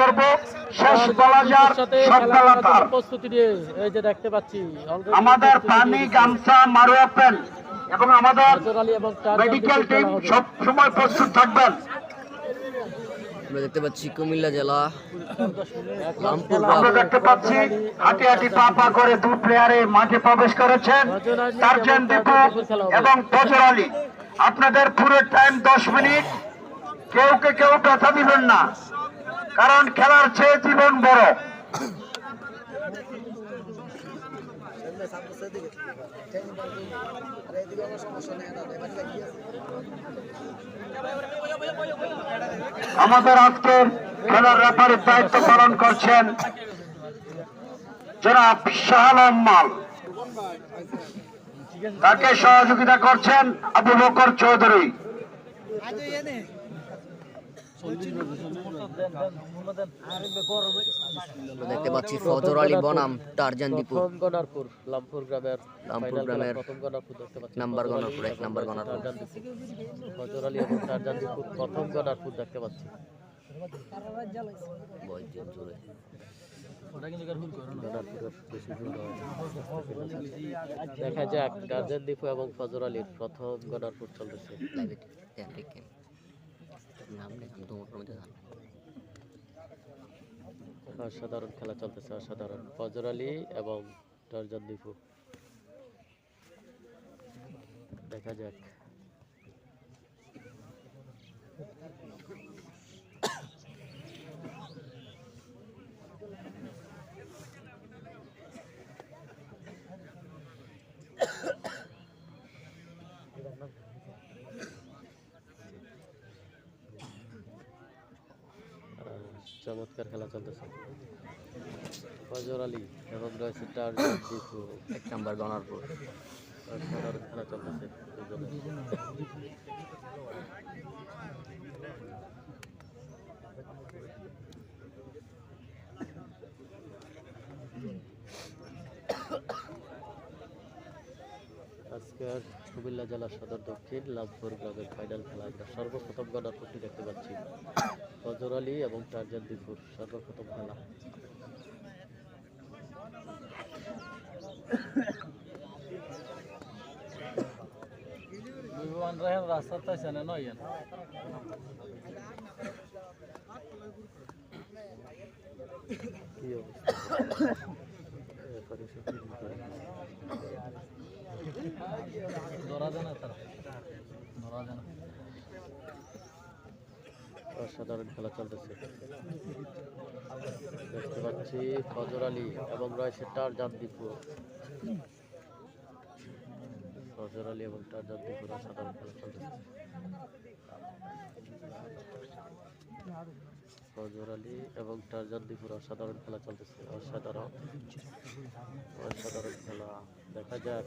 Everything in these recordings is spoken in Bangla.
করব শেষ সকালাতার প্রস্তুতি নিয়ে এই যে দেখতে পাচ্ছি আমাদের পানি গামছা মারোয়া প্যান্ট এবং আমাদের মেডিকেল টিম সব সময় প্রস্তুত থাকবেন। আমরা দেখতে পাচ্ছি কুমিল্লা জেলা আমরা দেখতে পাচ্ছি হাঁটি হাঁটি পা পা করে দু প্লেয়ারে মাঠে প্রবেশ করেছেন টার্জেন দীপু এবং ফজর আলী। আপনাদের পুরো টাইম দশ মিনিট কেউ কে কেউ ব্যথা দিবেন না। কারণ খেলার চেয়ে জীবন বড়। আমাদের আজকের খেলার রেফারির দায়িত্ব পালন করছেন জনাব শাহ আলম মাল তাকে সহযোগিতা করছেন আবু বকর চৌধুরী। দেখতে পাচ্ছি ফজর আলী বনাম টারজান দীপু গনারপুর লামপুর গ্রামের লামপুর গ্রামের প্রথম গনারপুর দেখতে পাচ্ছি নাম্বার গনারপুর, এক নাম্বার গনারপুর। ফজর আলী এবং টার্জান দীপুর প্রথম গনারপুর দেখতে পাচ্ছি দেখা যাক টার্জান দীপু এবং ফজর আলীর প্রথম গনারপুর চলতেছে অসাধারণ খেলা চলতেছে অসাধারণ। ফজর আলী এবং দীপু। দেখা যাক। চমৎকার খেলা চলতেছে। ফজর আলী এবং রয়েছে টার্গেট দীপু। এক নাম্বার অসাধারণ খেলা চলতেছে। আজকের কুমিল্লা জেলা সদর দক্ষিণ লাভপুর গ্রামের ফাইনাল খেলা। আমরা সর্বপ্রথম গণারপুরটি দেখতে পাচ্ছি। ফজর আলী এবং টার্জান দীপুর সর্বপ্রথম খেলা। রাস্তা নয় কি অবস্থা? অসাধারণ খেলা চলতেছে। দেখতে পাচ্ছি ফজর আলী এবং রয়েছে টারজান দীপু ফজর আলী এবং টারজান দীপুর অসাধারণ খেলা চলতেছে। ফজর আলী এবং টারজান দীপুর অসাধারণ খেলা চলতেছে। অসাধারণ। অসাধারণ খেলা। দেখা যাক।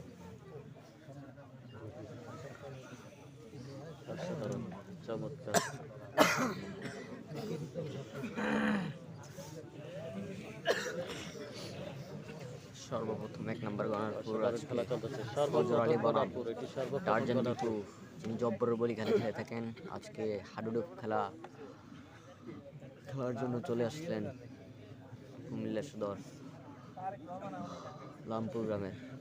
অসাধারণ চমৎকার সর্বপ্রথম এক নাম্বার আজকে খেলা চলতেছে বনাম। টারজান যিনি জব্বরের বলি খেলা খেলে থাকেন আজকে হাডুডু খেলা খেলার জন্য চলে আসলেন কুমিল্লা সদর লামপুর গ্রামের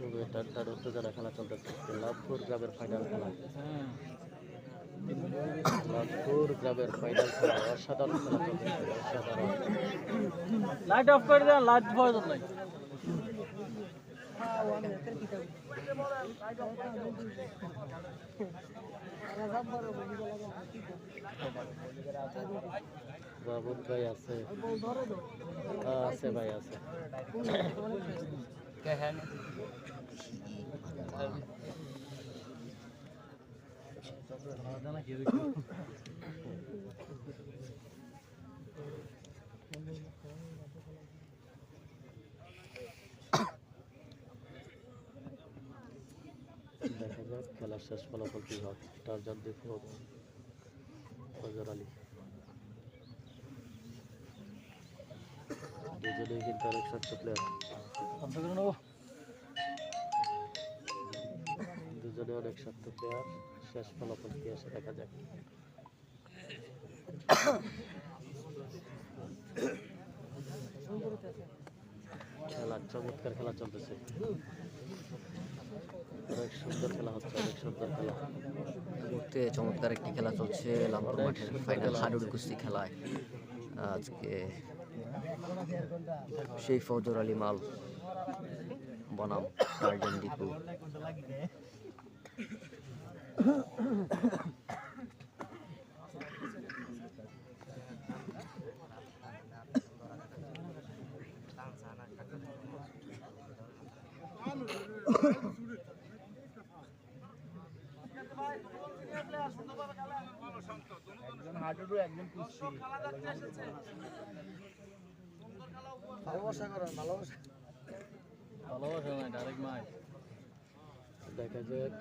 খেলায় খুবই টানটান উত্তেজনা খেলা চলতেছে। লাভপুর গ্রামের ফাইনাল খেলা। লাভপুর গ্রামের ফাইনাল খেলা অসাধারণ খেলা চলতেছে অসাধারণ। লাইট অফ করে দেন লাইট নাই বাবুল ভাই আছে। আছে ভাই আছে। क्या है দেখা যাক খেলার শেষ ফলাফল কি হয় টার্জার দেখে Fazar Ali diesel engine correction player দুজনে অনেক শক্ত প্লেয়ার শেষ ফলাফল কি আসে দেখা যাক। খেলা চমৎকার খেলা চলতেছে। অনেক সুন্দর খেলা হচ্ছে অনেক সুন্দর খেলা। মুহূর্তে চমৎকার একটি খেলা চলছে লালপুর মাঠের ফাইনাল হাডুর কুস্তি খেলায়। আজকে সেই ফজর আলী মাল বনাম টার্জেন দীপু দেখা যাক।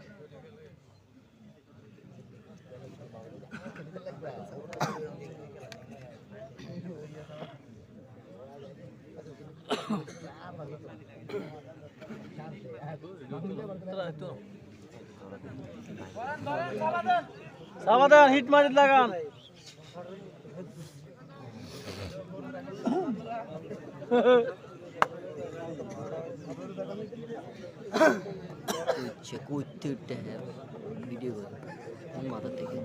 সাবাদান হিট মারিত লাগান। উঠছে কুইতে উঠতে হ্যাঁ ভিডিও করে মাথা থেকে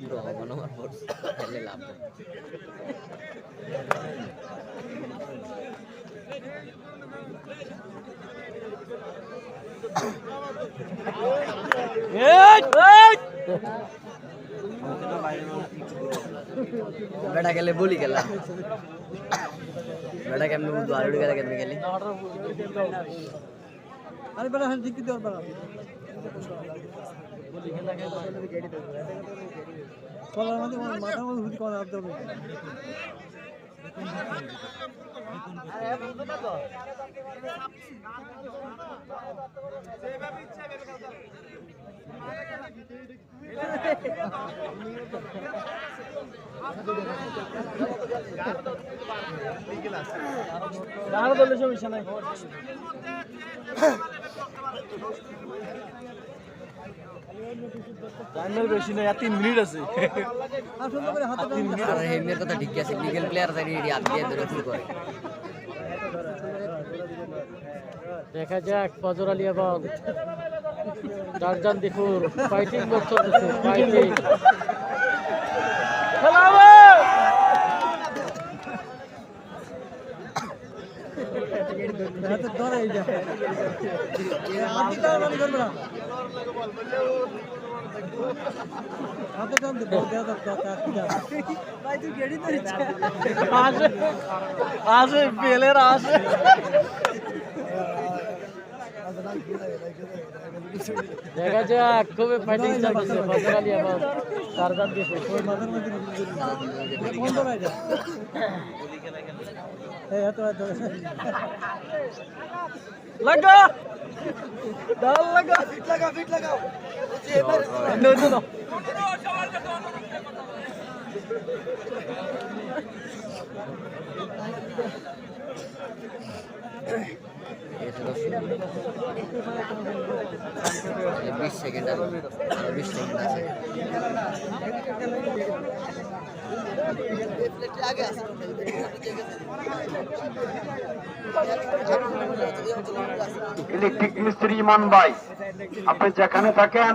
ড্র বানাবার পর খেলে লাভ নেই। বেটা গেলে বলি গেলা বেটা কেমনে বুঝব? আর গেলে কেমনি গেলি আরে বেলা হ্যাঁ ঠিক দিতে পারবা কলার মধ্যে মাথার দাঁড়া দলে সমস্যা নাই টাইমের বেশি নাই আর তিন মিনিট আছে। আর হেমের কথা ঠিক আছে লিগেল প্লেয়ার সাইড এডি আর দিয়ে ধরে শুরু করে। দেখা যাক ফজর আলী এবং টারজান দিপুর ফাইটিং মোড চলতেছে ফাইটিং ধরে এই যা হাতে টান মারি করবে না হাতে টান দে বল দেয়া দাও ভাই তুই গেড়ি তো আসে আসে বেলের আসে দেখা যাক খুবই ফাইটিং চলতেছে ফজর আলী এবং টারজান দিপুর মাথার মধ্যে ফোন তো ভাই যা এই এত এত লাগা! ডাল লাগা ফিট লাগা ফিট লাগাও। No no no. বিশ সেকেন্ড বিশ সেকেন্ড আছে। ইলেকট্রিক মিস্ত্রি ইমান ভাই, আপনি যেখানে থাকেন,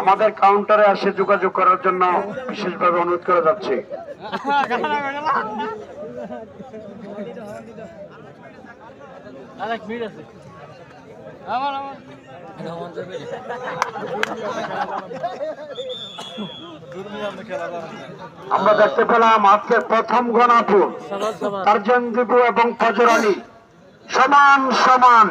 আমাদের কাউন্টারে আসে যোগাযোগ করার জন্য বিশেষভাবে অনুরোধ করা যাচ্ছে। আমার আমার আমরা দেখতে পেলাম আজকে প্রথম গণাপুর সমান এবং ফজর সমান সমান।